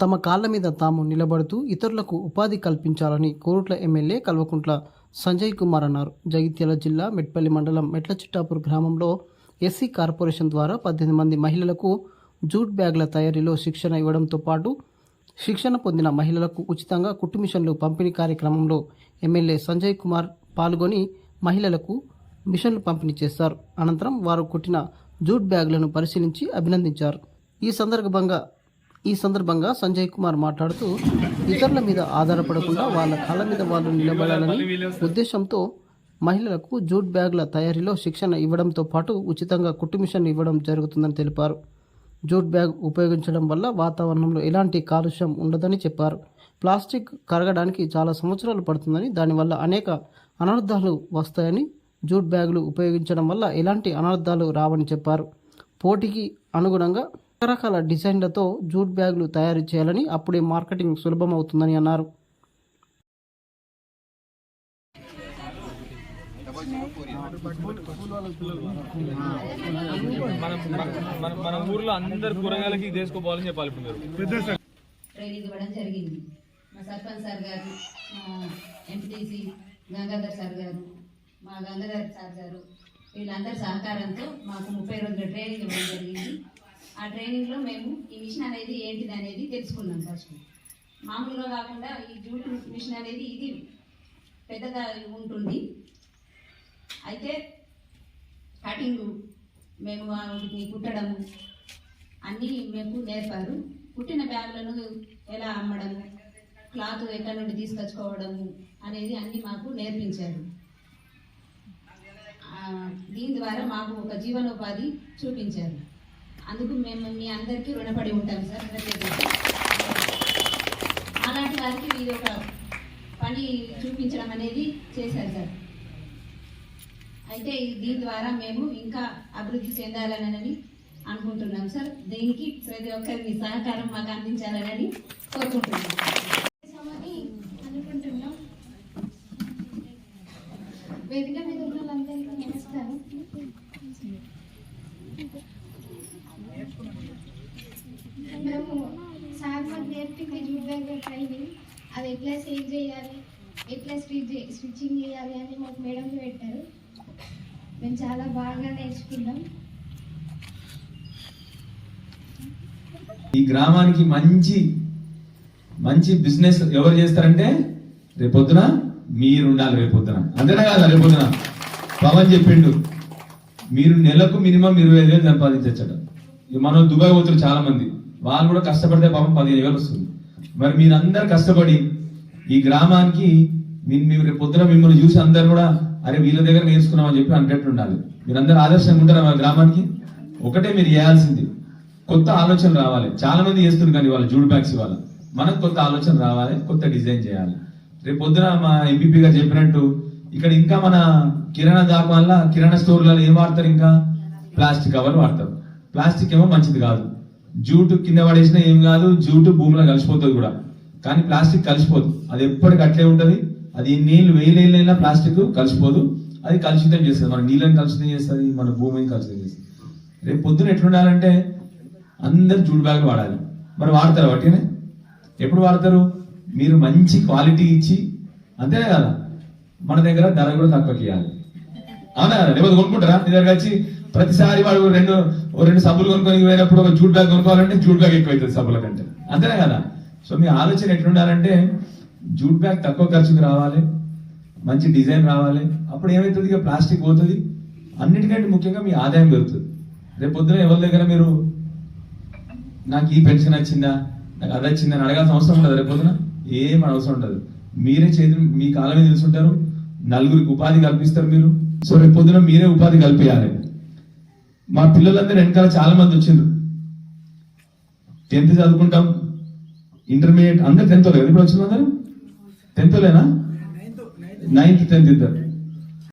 తమ కాళ్ళ మీద తాము నిలబడుతూ ఇతరులకు ఉపాధి కల్పించాలని కోరుట్ల ఎమ్మెల్యే కల్వకుంట్ల సంజయ్ కుమార్ అన్నారు. జగిత్యాల జిల్లా మెట్పల్లి మండలం మెట్ల చిట్టాపూర్ గ్రామంలో ఎస్సీ కార్పొరేషన్ ద్వారా పద్దెనిమిది మంది మహిళలకు జూట్ బ్యాగ్ల తయారీలో శిక్షణ ఇవ్వడంతో పాటు శిక్షణ పొందిన మహిళలకు ఉచితంగా కుట్టు మిషన్లు పంపిణీ కార్యక్రమంలో ఎమ్మెల్యే సంజయ్ కుమార్ పాల్గొని మహిళలకు మిషన్లు పంపిణీ చేశారు. అనంతరం వారు కుట్టిన జూట్ బ్యాగులను పరిశీలించి అభినందించారు. ఈ సందర్భంగా ఈ సందర్భంగా సంజయ్ కుమార్ మాట్లాడుతూ ఇతరుల మీద ఆధారపడకుండా వాళ్ళ కాళ్ళ మీద వాళ్ళు నిలబడాలని ఉద్దేశంతో మహిళలకు జూట్ బ్యాగుల తయారీలో శిక్షణ ఇవ్వడంతో పాటు ఉచితంగా కుట్టు మిషన్ ఇవ్వడం జరుగుతుందని తెలిపారు. జూట్ బ్యాగ్ ఉపయోగించడం వల్ల వాతావరణంలో ఎలాంటి కాలుష్యం ఉండదని చెప్పారు. ప్లాస్టిక్ కరగడానికి చాలా సంవత్సరాలు పడుతుందని దానివల్ల అనేక అనర్థాలు వస్తాయని జూట్ బ్యాగులు ఉపయోగించడం వల్ల ఎలాంటి అనర్థాలు రావని చెప్పారు. పోటీకి అనుగుణంగా రకరకాల డిజైన్లతో జూట్ బ్యాగులు తయారు చేయాలని అప్పుడే మార్కెటింగ్ సులభమవుతుందని అన్నారు. మన మన ఊర్లో అందరు కూరగాయలకి ఇది చెప్పాలి ఇప్పుడు ట్రైనింగ్ ఇవ్వడం జరిగింది. మా సర్పంచ్ సార్ గారు మా ఎంపీటీసీ గంగాధర్ సార్ గారు మా గంగాధర్ సార్ గారు వీళ్ళందరి సహకారంతో మాకు ముప్పై రోజుల ట్రైనింగ్ ఇవ్వడం జరిగింది. ఆ ట్రైనింగ్లో మేము ఈ మిషన్ అనేది ఏంటిది అనేది తెలుసుకున్నాం ఫస్ట్. మామూలుగా కాకుండా ఈ జూట్ మిషన్ అనేది ఇది పెద్దగా ఉంటుంది. అయితే కటింగ్ మేము వాటిని కుట్టడము అన్నీ మేము నేర్పారు. కుట్టిన బ్యాగులను ఎలా అమ్మడం క్లాత్ ఎక్కడి నుండి తీసుకొచ్చుకోవడము అనేది అన్నీ మాకు నేర్పించారు. దీని ద్వారా మాకు ఒక జీవనోపాధి చూపించారు. అందుకు మేము మీ అందరికీ రుణపడి ఉంటాం సార్ అలాంటి వారికి ఇది ఒక పని చూపించడం అనేది చేశారు సార్. అయితే దీని ద్వారా మేము ఇంకా అభివృద్ధి చెందాలనని అనుకుంటున్నాం సార్. దీనికి ప్రతి ఒక్కరి మీ సహకారం మాకు అందించాలని కోరుకుంటున్నాం. అనుకుంటున్నాం. వేదిక మీద ఉన్న వాళ్ళందరికీ నమస్కారం మేము సార్ మాకు నేర్పింది ట్రైనింగ్ అది ఎట్లా సేవ్ చేయాలి ఎట్లా స్టిచ్ స్టిచ్చింగ్ చేయాలి అని మాకు మేడం పెట్టారు. మేము చాలా బాగా నేర్చుకున్నాం. ఈ గ్రామానికి మంచి మంచి బిజినెస్ ఎవరు చేస్తారంటే రేపొద్దున మీరు ఉండాలి రేపొద్దున. అంతేనా కాదా రేపొద్దున? పవన్ చెప్పిండు మీరు నెలకు మినిమం ఇరవై ఐదు వేలు సంపాదించచ్చట. మనం దుబాయ్ పోతున్నారు చాలా మంది వాళ్ళు కూడా కష్టపడితే పాపం పదిహేను వేలు వస్తుంది. మరి మీరందరు కష్టపడి ఈ గ్రామానికి మీ- మీరు రేపు పొద్దున మిమ్మల్ని చూసి అందరు కూడా అరే వీళ్ళ దగ్గర నేర్చుకున్నామని చెప్పి అన్నట్టు ఉండాలి. మీరందరూ ఆదర్శంగా ఉంటారు మా గ్రామానికి? ఒకటే మీరు చేయాల్సింది. కొత్త ఆలోచన రావాలి. చాలా మంది చేస్తున్నారు కానీ వాళ్ళ జూడ్ బ్యాగ్స్ ఇవాళ మనకు కొత్త ఆలోచన రావాలి కొత్త డిజైన్ చేయాలి. రేపు పొద్దున మా ఎంపీపీ గారు చెప్పినట్టు ఇక్కడ ఇంకా మన కిరాణా దాకా వల్ల కిరాణా స్టోర్లలో ఏం వాడతారు ఇంకా? ప్లాస్టిక్ కవర్ వాడతారు. ప్లాస్టిక్ ఏమో మంచిది కాదు. జూటు కింద పడేసినా ఏం కాదు జూటు భూమిలో కలిసిపోతుంది కూడా. కానీ ప్లాస్టిక్ కలిసిపోదు. అది ఎప్పటికి అట్లే ఉంటుంది. అది నీళ్ళు వేలేళ్ళైనా ప్లాస్టిక్ కలిసిపోదు. అది కలుషితం చేస్తుంది. మన నీళ్ళని కలుషితం చేస్తుంది మన భూమిని కలుషితం చేస్తుంది. రేపు పొద్దున ఎట్లుండాలంటే అందరు జూట్ బ్యాగ్ వాడాలి. మరి వాడతారు వాటినే? ఎప్పుడు వాడతారు? మీరు మంచి క్వాలిటీ ఇచ్చి అంతేనే కదా? మన దగ్గర ధర కూడా తక్కువ ఇవ్వాలి. అవునా? లేకపోతే కొనుక్కుంటారా? నీ దగ్గర వచ్చి ప్రతిసారి వాడు రెండు ఓ రెండు సబ్బులు కొనుక్కొని పోయినప్పుడు ఒక జూట్ బ్యాగ్ కొనుక్కోవాలంటే జూట్ బ్యాగ్ ఎక్కువ అవుతుంది సబ్బుల కంటే. అంతేనా కదా? సో మీ ఆలోచన ఎట్లుండాలంటే జూట్ బ్యాగ్ తక్కువ ఖర్చుకు రావాలి మంచి డిజైన్ రావాలి అప్పుడు ఏమవుతుంది ఇక ప్లాస్టిక్ పోతుంది. అన్నిటికంటే ముఖ్యంగా మీ ఆదాయం పెరుగుతుంది. రేపు పొద్దున ఎవరి దగ్గర మీరు నాకు ఈ పెన్షన్ వచ్చిందా నాకు అది వచ్చిందా అని అడగాల్సిన అవసరం ఉండదు రేపు పొద్దున. ఏం అవసరం ఉండదు. మీరే చేతులు మీ కాలం మీద నలుగురికి ఉపాధి కల్పిస్తారు మీరు. సో రేపు పొద్దున మీరే ఉపాధి కల్పించాలి మా పిల్లలందరూ వెనకాల చాలా మంది వచ్చిండ్రు. టెన్త్ చదువుకుంటాం. ఇంటర్మీడియట్ అందరు టెన్త్ ఇప్పుడు వచ్చిన అందరు? టెన్త్ లేనా నైన్త్ టెన్త్ ఇద్దరు.